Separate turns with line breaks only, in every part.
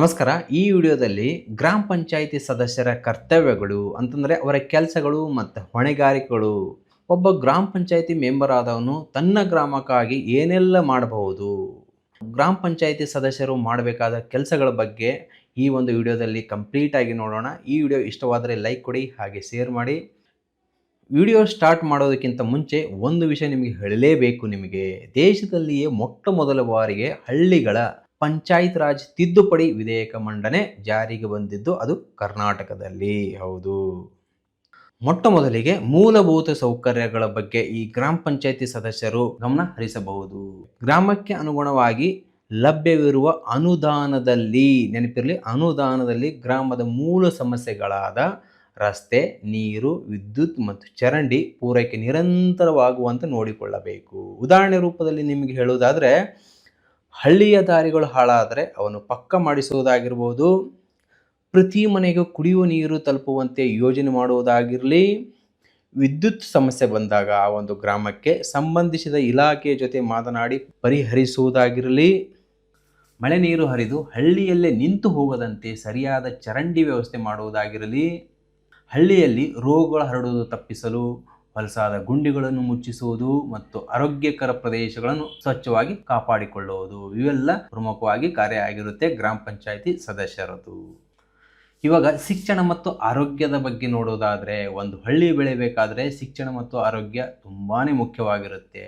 ನಮಸ್ಕಾರ. ಈ ವಿಡಿಯೋದಲ್ಲಿ ಗ್ರಾಮ ಪಂಚಾಯಿತಿ ಸದಸ್ಯರ ಕರ್ತವ್ಯಗಳು, ಅಂತಂದರೆ ಅವರ ಕೆಲಸಗಳು ಮತ್ತು ಹೊಣೆಗಾರಿಕೆಗಳು, ಒಬ್ಬ ಗ್ರಾಮ ಪಂಚಾಯಿತಿ ಮೆಂಬರ್ ಆದವನು ತನ್ನ ಗ್ರಾಮಕ್ಕಾಗಿ ಏನೆಲ್ಲ ಮಾಡಬಹುದು, ಗ್ರಾಮ ಪಂಚಾಯಿತಿ ಸದಸ್ಯರು ಮಾಡಬೇಕಾದ ಕೆಲಸಗಳ ಬಗ್ಗೆ ಈ ಒಂದು ವಿಡಿಯೋದಲ್ಲಿ ಕಂಪ್ಲೀಟಾಗಿ ನೋಡೋಣ. ಈ ವಿಡಿಯೋ ಇಷ್ಟವಾದರೆ ಲೈಕ್ ಕೊಡಿ, ಹಾಗೆ ಶೇರ್ ಮಾಡಿ. ವಿಡಿಯೋ ಸ್ಟಾರ್ಟ್ ಮಾಡೋದಕ್ಕಿಂತ ಮುಂಚೆ ಒಂದು ವಿಷಯ ನಿಮಗೆ ಹೇಳಲೇಬೇಕು ನಿಮಗೆ. ದೇಶದಲ್ಲಿಯೇ ಮೊಟ್ಟ ಮೊದಲ ಬಾರಿಗೆ ಹಳ್ಳಿಗಳ ಪಂಚಾಯತ್ ರಾಜ್ ತಿದ್ದುಪಡಿ ವಿಧೇಯಕ ಮಂಡನೆ ಜಾರಿಗೆ ಬಂದಿದ್ದು ಅದು ಕರ್ನಾಟಕದಲ್ಲಿ. ಹೌದು. ಮೊಟ್ಟ ಮೊದಲಿಗೆ ಮೂಲಭೂತ ಸೌಕರ್ಯಗಳ ಬಗ್ಗೆ ಈ ಗ್ರಾಮ ಪಂಚಾಯತಿ ಸದಸ್ಯರು ಗಮನ ಹರಿಸಬಹುದು. ಗ್ರಾಮಕ್ಕೆ ಅನುಗುಣವಾಗಿ ಲಭ್ಯವಿರುವ ಅನುದಾನದಲ್ಲಿ, ನೆನಪಿರಲಿ ಅನುದಾನದಲ್ಲಿ ಗ್ರಾಮದ ಮೂಲ ಸಮಸ್ಯೆಗಳಾದ ರಸ್ತೆ, ನೀರು, ವಿದ್ಯುತ್ ಮತ್ತು ಚರಂಡಿ ಪೂರೈಕೆ ನಿರಂತರವಾಗುವಂತೆ ನೋಡಿಕೊಳ್ಳಬೇಕು. ಉದಾಹರಣೆ ರೂಪದಲ್ಲಿ ನಿಮಗೆ ಹೇಳುವುದಾದರೆ ಹಳ್ಳಿಯ ದಾರಿಗಳು ಹಾಳಾದರೆ ಅವನು ಪಕ್ಕ ಮಾಡಿಸುವುದಾಗಿರ್ಬೋದು, ಪ್ರತಿ ಮನೆಗೂ ಕುಡಿಯುವ ನೀರು ತಲುಪುವಂತೆ ಯೋಜನೆ ಮಾಡುವುದಾಗಿರಲಿ, ವಿದ್ಯುತ್ ಸಮಸ್ಯೆ ಬಂದಾಗ ಆ ಒಂದು ಗ್ರಾಮಕ್ಕೆ ಸಂಬಂಧಿಸಿದ ಇಲಾಖೆಯ ಜೊತೆ ಮಾತನಾಡಿ ಪರಿಹರಿಸುವುದಾಗಿರಲಿ, ಮಳೆ ನೀರು ಹರಿದು ಹಳ್ಳಿಯಲ್ಲೇ ನಿಂತು ಹೋಗದಂತೆ ಸರಿಯಾದ ಚರಂಡಿ ವ್ಯವಸ್ಥೆ ಮಾಡುವುದಾಗಿರಲಿ, ಹಳ್ಳಿಯಲ್ಲಿ ರೋಗಗಳು ಹರಡುವುದು ತಪ್ಪಿಸಲು ಹೊಲಸಾದ ಗುಂಡಿಗಳನ್ನು ಮುಚ್ಚಿಸುವುದು ಮತ್ತು ಆರೋಗ್ಯಕರ ಪ್ರದೇಶಗಳನ್ನು ಸ್ವಚ್ಛವಾಗಿ ಕಾಪಾಡಿಕೊಳ್ಳುವುದು. ಇವೆಲ್ಲ ಪ್ರಮುಖವಾಗಿ ಕಾರ್ಯ ಆಗಿರುತ್ತೆ ಗ್ರಾಮ ಪಂಚಾಯಿತಿ ಸದಸ್ಯರದು ಇವಾಗ ಶಿಕ್ಷಣ ಮತ್ತು ಆರೋಗ್ಯದ ಬಗ್ಗೆ ನೋಡೋದಾದರೆ, ಒಂದು ಹಳ್ಳಿ ಬೆಳೆಯಬೇಕಾದ್ರೆ ಶಿಕ್ಷಣ ಮತ್ತು ಆರೋಗ್ಯ ತುಂಬಾ ಮುಖ್ಯವಾಗಿರುತ್ತೆ.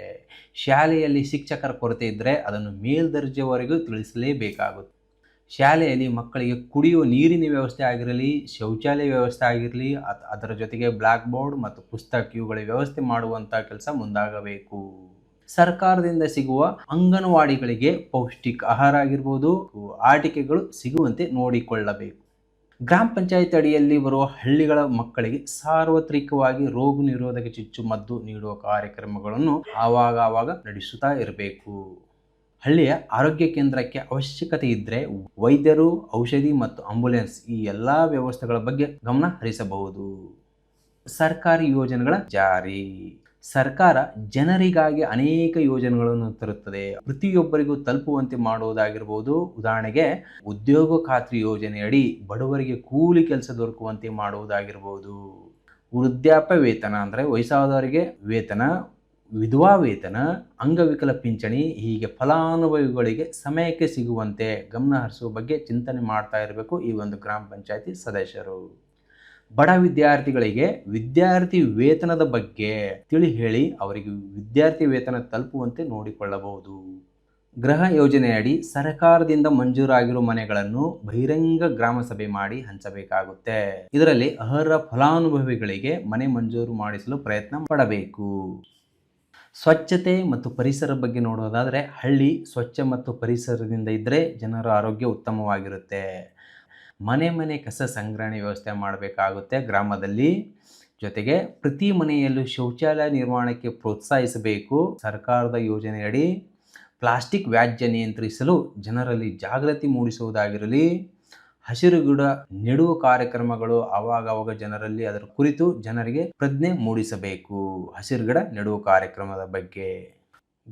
ಶಾಲೆಯಲ್ಲಿ ಶಿಕ್ಷಕರ ಕೊರತೆ ಇದ್ದರೆ ಅದನ್ನು ಮೇಲ್ದರ್ಜೆವರೆಗೂ ತಿಳಿಸಲೇಬೇಕಾಗುತ್ತೆ. ಶಾಲೆಯಲ್ಲಿ ಮಕ್ಕಳಿಗೆ ಕುಡಿಯುವ ನೀರಿನ ವ್ಯವಸ್ಥೆ ಆಗಿರಲಿ, ಶೌಚಾಲಯ ವ್ಯವಸ್ಥೆ ಆಗಿರಲಿ ಅದರ ಜೊತೆಗೆ ಬ್ಲ್ಯಾಕ್ ಬೋರ್ಡ್ ಮತ್ತು ಪುಸ್ತಕ ಇವುಗಳ ವ್ಯವಸ್ಥೆ ಮಾಡುವಂಥ ಕೆಲಸ ಮುಂದಾಗಬೇಕು. ಸರ್ಕಾರದಿಂದ ಸಿಗುವ ಅಂಗನವಾಡಿಗಳಿಗೆ ಪೌಷ್ಟಿಕ ಆಹಾರ ಆಗಿರ್ಬೋದು, ಆಟಿಕೆಗಳು ಸಿಗುವಂತೆ ನೋಡಿಕೊಳ್ಳಬೇಕು. ಗ್ರಾಮ ಪಂಚಾಯತ್ ಅಡಿಯಲ್ಲಿ ಬರುವ ಹಳ್ಳಿಗಳ ಮಕ್ಕಳಿಗೆ ಸಾರ್ವತ್ರಿಕವಾಗಿ ರೋಗ ನಿರೋಧಕ ಚುಚ್ಚುಮದ್ದು ನೀಡುವ ಕಾರ್ಯಕ್ರಮಗಳನ್ನು ಆವಾಗ ಆವಾಗ ನಡೆಸುತ್ತಾ ಇರಬೇಕು. ಹಳ್ಳಿಯ ಆರೋಗ್ಯ ಕೇಂದ್ರಕ್ಕೆ ಅವಶ್ಯಕತೆ ಇದ್ದರೆ ವೈದ್ಯರು, ಔಷಧಿ ಮತ್ತು ಆಂಬ್ಯುಲೆನ್ಸ್ ಈ ಎಲ್ಲ ವ್ಯವಸ್ಥೆಗಳ ಬಗ್ಗೆ ಗಮನ ಹರಿಸಬಹುದು. ಸರ್ಕಾರಿ ಯೋಜನೆಗಳ ಜಾರಿ. ಸರ್ಕಾರ ಜನರಿಗಾಗಿ ಅನೇಕ ಯೋಜನೆಗಳನ್ನು ತರುತ್ತದೆ. ಪ್ರತಿಯೊಬ್ಬರಿಗೂ ತಲುಪುವಂತೆ ಮಾಡುವುದಾಗಿರ್ಬೋದು ಉದಾಹರಣೆಗೆ ಉದ್ಯೋಗ ಖಾತ್ರಿ ಯೋಜನೆಯಡಿ ಬಡವರಿಗೆ ಕೂಲಿ ಕೆಲಸ ದೊರಕುವಂತೆ ಮಾಡುವುದಾಗಿರ್ಬೋದು ವೃದ್ಧಾಪ್ಯ ವೇತನ ಅಂದರೆ ವಯಸ್ಸಾದವರಿಗೆ ವೇತನ ವಿಧವಾ ವೇತನ ಅಂಗವಿಕಲ ಪಿಂಚಣಿ ಹೀಗೆ ಫಲಾನುಭವಿಗಳಿಗೆ ಸಮಯಕ್ಕೆ ಸಿಗುವಂತೆ ಗಮನ ಹರಿಸುವ ಬಗ್ಗೆ ಚಿಂತನೆ ಮಾಡ್ತಾ ಇರಬೇಕು ಈ ಒಂದು ಗ್ರಾಮ ಪಂಚಾಯತಿ ಸದಸ್ಯರು. ಬಡ ವಿದ್ಯಾರ್ಥಿಗಳಿಗೆ ವಿದ್ಯಾರ್ಥಿ ವೇತನದ ಬಗ್ಗೆ ತಿಳಿ ಹೇಳಿ ಅವರಿಗೆ ವಿದ್ಯಾರ್ಥಿ ವೇತನ ತಲುಪುವಂತೆ ನೋಡಿಕೊಳ್ಳಬಹುದು. ಗೃಹ ಯೋಜನೆಯಡಿ ಸರ್ಕಾರದಿಂದ ಮಂಜೂರಾಗಿರುವ ಮನೆಗಳನ್ನು ಬಹಿರಂಗ ಗ್ರಾಮ ಸಭೆ ಮಾಡಿ ಹಂಚಬೇಕಾಗುತ್ತೆ. ಇದರಲ್ಲಿ ಅರ್ಹ ಫಲಾನುಭವಿಗಳಿಗೆ ಮನೆ ಮಂಜೂರು ಮಾಡಿಸಲು ಪ್ರಯತ್ನ ಪಡಬೇಕು. ಸ್ವಚ್ಛತೆ ಮತ್ತು ಪರಿಸರ ಬಗ್ಗೆ ನೋಡೋದಾದರೆ ಹಳ್ಳಿ ಸ್ವಚ್ಛ ಮತ್ತು ಪರಿಸರದಿಂದ ಇದ್ದರೆ ಜನರ ಆರೋಗ್ಯ ಉತ್ತಮವಾಗಿರುತ್ತೆ. ಮನೆ ಮನೆ ಕಸ ಸಂಗ್ರಹಣೆ ವ್ಯವಸ್ಥೆ ಮಾಡಬೇಕಾಗುತ್ತೆ ಗ್ರಾಮದಲ್ಲಿ. ಜೊತೆಗೆ ಪ್ರತಿ ಮನೆಯಲ್ಲೂ ಶೌಚಾಲಯ ನಿರ್ಮಾಣಕ್ಕೆ ಪ್ರೋತ್ಸಾಹಿಸಬೇಕು. ಸರ್ಕಾರದ ಯೋಜನೆಯಡಿ ಪ್ಲಾಸ್ಟಿಕ್ ವ್ಯಾಜ್ಯ ನಿಯಂತ್ರಿಸಲು ಜನರಲ್ಲಿ ಜಾಗೃತಿ ಮೂಡಿಸುವುದಾಗಿರಲಿ. ಹಸಿರು ಗಿಡ ನೆಡುವ ಕಾರ್ಯಕ್ರಮಗಳು ಅವಾಗವಾಗ ಅವಾಗ ಜನರಲ್ಲಿ ಅದರ ಕುರಿತು ಜನರಿಗೆ ಪ್ರಜ್ಞೆ ಮೂಡಿಸಬೇಕು. ಹಸಿರು ಗಿಡ ನೆಡುವ ಕಾರ್ಯಕ್ರಮದ ಬಗ್ಗೆ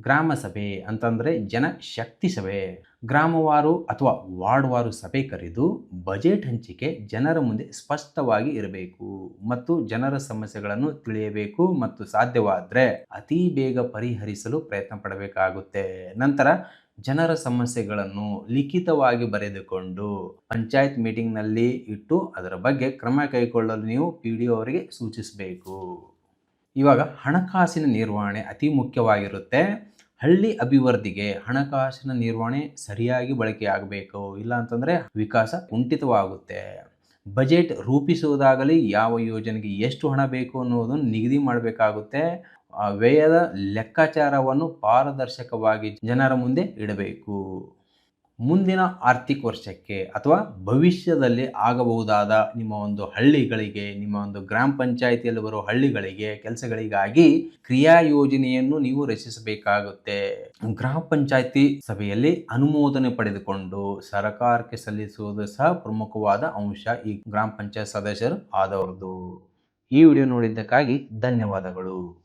ಗ್ರಾಮ ಸಭೆ ಅಂತಂದರೆ ಜನ ಶಕ್ತಿ ಸಭೆ. ಗ್ರಾಮವಾರು ಅಥವಾ ವಾರ್ಡ್ವಾರು ಸಭೆ ಕರೆದು ಬಜೆಟ್ ಹಂಚಿಕೆ ಜನರ ಮುಂದೆ ಸ್ಪಷ್ಟವಾಗಿ ಇರಬೇಕು ಮತ್ತು ಜನರ ಸಮಸ್ಯೆಗಳನ್ನು ತಿಳಿಯಬೇಕು ಮತ್ತು ಸಾಧ್ಯವಾದರೆ ಅತಿ ಬೇಗ ಪರಿಹರಿಸಲು ಪ್ರಯತ್ನ ಪಡಬೇಕಾಗುತ್ತೆ. ನಂತರ ಜನರ ಸಮಸ್ಯೆಗಳನ್ನು ಲಿಖಿತವಾಗಿ ಬರೆದುಕೊಂಡು ಪಂಚಾಯತ್ ಮೀಟಿಂಗ್ನಲ್ಲಿ ಇಟ್ಟು ಅದರ ಬಗ್ಗೆ ಕ್ರಮ ಕೈಗೊಳ್ಳಲು ನೀವು ಪಿ ಡಿ ಅವರಿಗೆ ಸೂಚಿಸಬೇಕು. ಇವಾಗ ಹಣಕಾಸಿನ ನಿರ್ವಹಣೆ ಅತಿ ಮುಖ್ಯವಾಗಿರುತ್ತೆ. ಹಳ್ಳಿ ಅಭಿವೃದ್ಧಿಗೆ ಹಣಕಾಸಿನ ನಿರ್ವಹಣೆ ಸರಿಯಾಗಿ ಬಳಕೆಯಾಗಬೇಕು. ಇಲ್ಲ ಅಂತಂದರೆ ವಿಕಾಸ ಕುಂಠಿತವಾಗುತ್ತೆ. ಬಜೆಟ್ ರೂಪಿಸುವುದಾಗಲಿ ಯಾವ ಯೋಜನೆಗೆ ಎಷ್ಟು ಹಣ ಬೇಕು ಅನ್ನೋದನ್ನು ನಿಗದಿ ಮಾಡಬೇಕಾಗುತ್ತೆ. ವ್ಯಯದ ಲೆಕ್ಕಾಚಾರವನ್ನು ಪಾರದರ್ಶಕವಾಗಿ ಜನರ ಮುಂದೆ ಇಡಬೇಕು. ಮುಂದಿನ ಆರ್ಥಿಕ ವರ್ಷಕ್ಕೆ ಅಥವಾ ಭವಿಷ್ಯದಲ್ಲಿ ಆಗಬಹುದಾದ ನಿಮ್ಮ ಒಂದು ಹಳ್ಳಿಗಳಿಗೆ, ನಿಮ್ಮ ಒಂದು ಗ್ರಾಮ ಪಂಚಾಯಿತಿಯಲ್ಲಿ ಬರುವ ಹಳ್ಳಿಗಳಿಗೆ, ಕೆಲಸಗಳಿಗಾಗಿ ಕ್ರಿಯಾ ಯೋಜನೆಯನ್ನು ನೀವು ರಚಿಸಬೇಕಾಗುತ್ತೆ. ಗ್ರಾಮ ಪಂಚಾಯಿತಿ ಸಭೆಯಲ್ಲಿ ಅನುಮೋದನೆ ಪಡೆದುಕೊಂಡು ಸರ್ಕಾರಕ್ಕೆ ಸಲ್ಲಿಸುವುದು ಸಹ ಪ್ರಮುಖವಾದ ಅಂಶ ಈ ಗ್ರಾಮ ಪಂಚಾಯತ್ ಸದಸ್ಯರು ಆದವರದು ಈ ವಿಡಿಯೋ ನೋಡಿದ್ದಕ್ಕಾಗಿ ಧನ್ಯವಾದಗಳು.